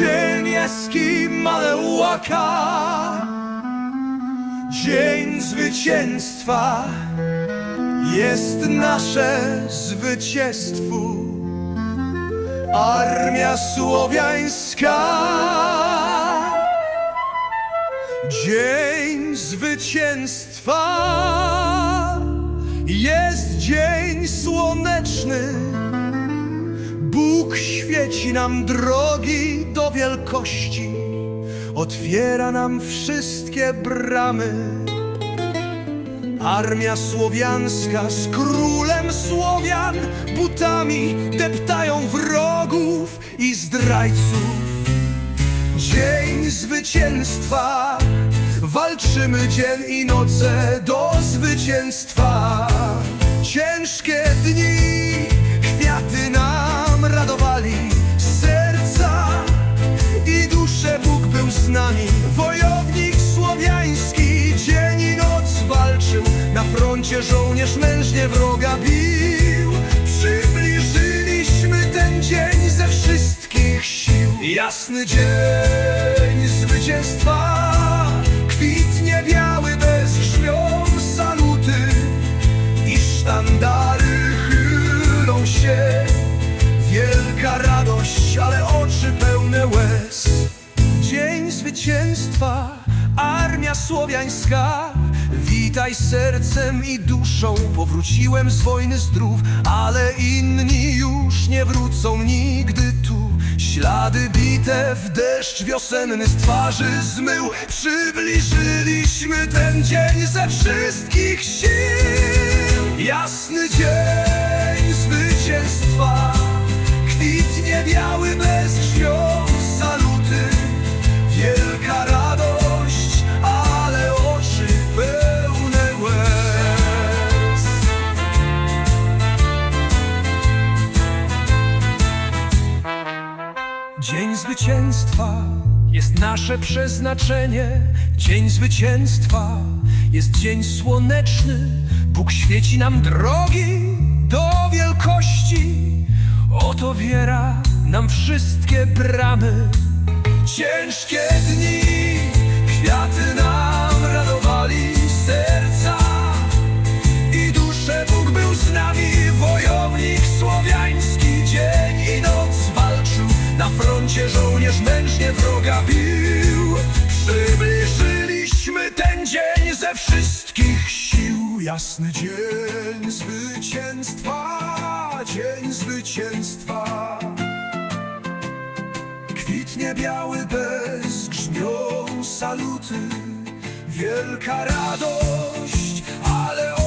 niebieskim Maneułaka Dzień zwycięstwa jest nasze zwycięstwo Armia Słowiańska. Dzień zwycięstwa jest dzień słoneczny. Świeci nam drogi do wielkości, otwiera nam wszystkie bramy. Armia słowiańska z królem Słowian butami deptają wrogów i zdrajców. Dzień zwycięstwa Walczymy dzień i noce do zwycięstwa Ciężkie dni Kwiaty nam żołnierz mężnie wroga bił. Przybliżyliśmy ten dzień ze wszystkich sił. Jasny dzień zwycięstwa. Kwitnie biały bez saluty I sztandary chylą się. Wielka radość, ale oczy pełne łez. Dzień zwycięstwa, armia słowiańska Witaj sercem i duszą. Powróciłem z wojny zdrów Ale inni już nie wrócą nigdy tu. Ślady bitew, deszcz wiosenny z twarzy zmył. Przybliżyliśmy ten dzień ze wszystkich sił. Jasny dzień zwycięstwa Dzień zwycięstwa jest nasze przeznaczenie. Dzień zwycięstwa jest dzień słoneczny. Bóg świeci nam drogi do wielkości. Oto wiera nam wszystkie bramy. Ciężkie dni, Jasny dzień zwycięstwa, dzień zwycięstwa. Kwitnie biały bez grzmią saluty Wielka radość, ale